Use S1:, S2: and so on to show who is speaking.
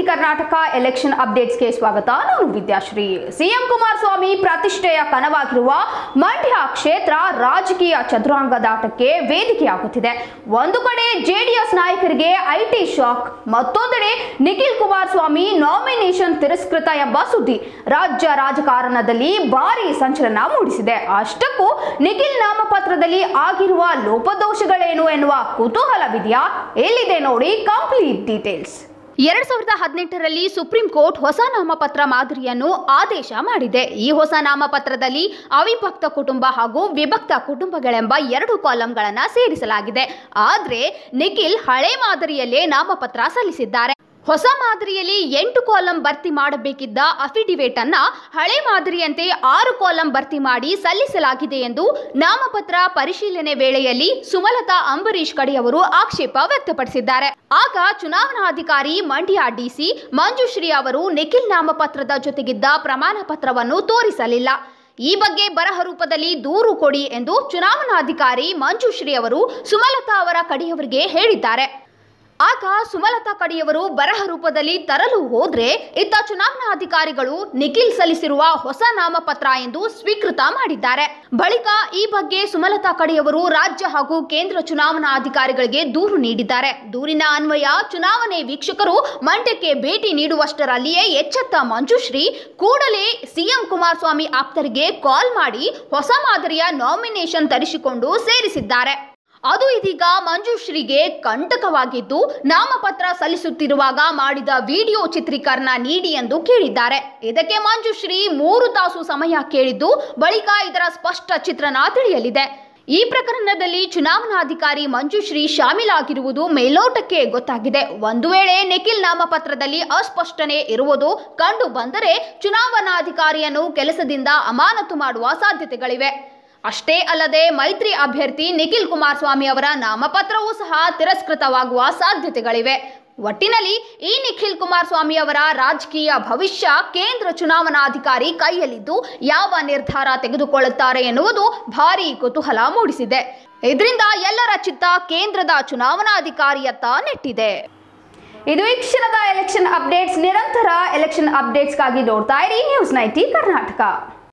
S1: Ninety Karnataka election ಅಪ್ಡೇಟ್ಸ್ಗೆ ಸ್ವಾಗತ. ನಾನು Vidyashree. CM Kumaraswamy ಪ್ರತಿಷ್ಠೆಯ ಕನವಾಗಿರುವ ಮಂಡ್ಯ ಕ್ಷೇತ್ರ ರಾಜಕೀಯ ಚದುರಾಂಗದಾಟಕ್ಕೆ ವೇದಿಕೆಯಾಗುತ್ತಿದೆ. ಒಂದು ಕಡೆ ಜೆಡಿಎಸ್ ನಾಯಕರಿಗೆ ಐಟಿ ಶಾಕ್, ಮತ್ತೊಂದೆಡೆ ನಿಖಿಲ್ ಕುಮಾರಸ್ವಾಮಿ ನಾಮಿನೇಷನ್ ತಿರಸ್ಕೃತ ಎಂಬ ಸುದ್ದಿ. ರಾಜ್ಯ ರಾಜಕಾರಣದಲ್ಲಿ ಭಾರಿ ಸಂಚಲನ ಮೂಡಿಸಿದೆ. ಅಷ್ಟಕ್ಕೂ ನಿಖಿಲ್ ನಾಮಪತ್ರದಲ್ಲಿ ಆಗಿರುವ ಲೋಪದೋಷಗಳೇನು ಎನ್ನುವ ಕುತೂಹಲವಿದೆಯಾ? ಎಲ್ಲಿದೆ ನೋಡಿ ಕಂಪ್ಲೀಟ್ ಡೀಟೇಲ್ಸ್ ಎರಡ್ ಸಾವಿರದ ಹದಿನೆಂಟರಲ್ಲಿ ಸುಪ್ರೀಂ ಕೋರ್ಟ್ ಹೊಸ ನಾಮಪತ್ರ ಮಾದರಿಯನ್ನು ಆದೇಶ ಮಾಡಿದೆ. ಈ ಹೊಸ ನಾಮಪತ್ರದಲ್ಲಿ ಅವಿಭಕ್ತ ಕುಟುಂಬ ಹಾಗೂ ವಿಭಕ್ತ ಕುಟುಂಬಗಳೆಂಬ ಎರಡು ಕಾಲಂಗಳನ್ನು ಸೇರಿಸಲಾಗಿದೆ. ಆದರೆ ನಿಖಿಲ್ ಹಳೆ ಮಾದರಿಯಲ್ಲೇ ನಾಮಪತ್ರ ಸಲ್ಲಿಸಿದ್ದಾರೆ. ಹೊಸ ಮಾದರಿಯಲ್ಲಿ ಎಂಟು ಕಾಲಂ ಭರ್ತಿ ಮಾಡಬೇಕಿದ್ದ ಅಫಿಡಿವೇಟ್ ಅನ್ನ ಹಳೆ ಮಾದರಿಯಂತೆ ಆರು ಕಾಲಂ ಭರ್ತಿ ಮಾಡಿ ಸಲ್ಲಿಸಲಾಗಿದೆ ಎಂದು ನಾಮಪತ್ರ ಪರಿಶೀಲನೆ ವೇಳೆಯಲ್ಲಿ ಸುಮಲತಾ ಅಂಬರೀಶ್ ಕಡೆಯವರು ಆಕ್ಷೇಪ ವ್ಯಕ್ತಪಡಿಸಿದ್ದಾರೆ. ಆಗ ಚುನಾವಣಾಧಿಕಾರಿ ಮಂಡ್ಯ ಡಿಸಿ ಮಂಜುಶ್ರೀ ಅವರು ನಿಖಿಲ್ ನಾಮಪತ್ರದ ಜೊತೆಗಿದ್ದ ಪ್ರಮಾಣ ಪತ್ರವನ್ನು ತೋರಿಸಲಿಲ್ಲ. ಈ ಬಗ್ಗೆ ಬರಹ ರೂಪದಲ್ಲಿ ದೂರು ಕೊಡಿ ಎಂದು ಚುನಾವಣಾಧಿಕಾರಿ ಮಂಜುಶ್ರೀ ಅವರು ಸುಮಲತಾ ಅವರ ಕಡೆಯವರಿಗೆ ಹೇಳಿದ್ದಾರೆ. ಆಗ ಸುಮಲತಾ ಕಡಿಯವರು ಬರಹ ರೂಪದಲ್ಲಿ ತರಲು ಹೋದ್ರೆ ಇತ್ತ ಚುನಾವಣಾ ಅಧಿಕಾರಿಗಳು ನಿಖಿಲ್ ಸಲ್ಲಿಸಿರುವ ಹೊಸ ನಾಮಪತ್ರ ಎಂದು ಸ್ವೀಕೃತ ಮಾಡಿದ್ದಾರೆ. ಬಳಿಕ ಈ ಬಗ್ಗೆ ಸುಮಲತಾ ಕಡಿಯವರು ರಾಜ್ಯ ಹಾಗೂ ಕೇಂದ್ರ ಚುನಾವಣಾ ಅಧಿಕಾರಿಗಳಿಗೆ ದೂರು ನೀಡಿದ್ದಾರೆ. ದೂರಿನ ಅನ್ವಯ ಚುನಾವಣೆ ವೀಕ್ಷಕರು ಮಂಡ್ಯಕ್ಕೆ ಭೇಟಿ ನೀಡುವಷ್ಟರಲ್ಲಿಯೇ ಎಚ್ಚೆತ್ತ ಮಂಜುಶ್ರೀ, ಕೂಡಲೇ ಸಿಎಂ ಕುಮಾರಸ್ವಾಮಿ ಆಪ್ತರಿಗೆ ಕಾಲ್ ಮಾಡಿ ಹೊಸ ಮಾದರಿಯ ನಾಮಿನೇಷನ್ ತರಿಸಿಕೊಂಡು ಸೇರಿಸಿದ್ದಾರೆ. ಅದು ಇದೀಗ ಮಂಜುಶ್ರೀಗೆ ಕಂಟಕವಾಗಿದ್ದು ನಾಮಪತ್ರ ಸಲ್ಲಿಸುತ್ತಿರುವಾಗ ಮಾಡಿದ ವಿಡಿಯೋ ಚಿತ್ರೀಕರಣ ನೀಡಿ ಎಂದು ಕೇಳಿದ್ದಾರೆ. ಇದಕ್ಕೆ ಮಂಜುಶ್ರೀ ಮೂರು ತಾಸು ಸಮಯ ಕೇಳಿದ್ದು ಬಳಿಕ ಇದರ ಸ್ಪಷ್ಟ ಚಿತ್ರಣ ತಿಳಿಯಲಿದೆ. ಈ ಪ್ರಕರಣದಲ್ಲಿ ಚುನಾವಣಾಧಿಕಾರಿ ಮಂಜುಶ್ರೀ ಶಾಮೀಲಾಗಿರುವುದು ಮೇಲ್ನೋಟಕ್ಕೆ ಗೊತ್ತಾಗಿದೆ. ಒಂದು ವೇಳೆ ನಿಖಿಲ್ ನಾಮಪತ್ರದಲ್ಲಿ ಅಸ್ಪಷ್ಟನೆ ಇರುವುದು ಕಂಡು ಬಂದರೆ ಚುನಾವಣಾಧಿಕಾರಿಯನ್ನು ಕೆಲಸದಿಂದ ಅಮಾನತು ಮಾಡುವ ಸಾಧ್ಯತೆಗಳಿವೆ. ಅಷ್ಟೇ ಅಲ್ಲದೆ ಮೈತ್ರಿ ಅಭ್ಯರ್ಥಿ ನಿಖಿಲ್ ಕುಮಾರಸ್ವಾಮಿ ಅವರ ನಾಮಪತ್ರವೂ ಸಹ ತಿರಸ್ಕೃತವಾಗುವ ಸಾಧ್ಯತೆಗಳಿವೆ. ಒಟ್ಟಿನಲ್ಲಿ ಈ ನಿಖಿಲ್ ಕುಮಾರಸ್ವಾಮಿ ಅವರ ರಾಜಕೀಯ ಭವಿಷ್ಯ ಕೇಂದ್ರ ಚುನಾವಣಾಧಿಕಾರಿ ಕೈಯಲ್ಲಿದ್ದು ಯಾವ ನಿರ್ಧಾರ ತೆಗೆದುಕೊಳ್ಳುತ್ತಾರೆ ಎನ್ನುವುದು ಭಾರೀ ಕುತೂಹಲ ಮೂಡಿಸಿದೆ. ಇದರಿಂದ ಎಲ್ಲರ ಚಿತ್ತ ಕೇಂದ್ರದ ಚುನಾವಣಾಧಿಕಾರಿಯತ್ತ ನೆಟ್ಟಿದೆ. ಇದು ಈ ಕ್ಷಣದ ಎಲೆಕ್ಷನ್ ಅಪ್ಡೇಟ್ಸ್ ನಿರಂತರ ಎಲೆಕ್ಷನ್ ಅಪ್ಡೇಟ್ಸ್ಗಾಗಿ ನೋಡ್ತಾ ಇರಿ. News ninety Karnataka.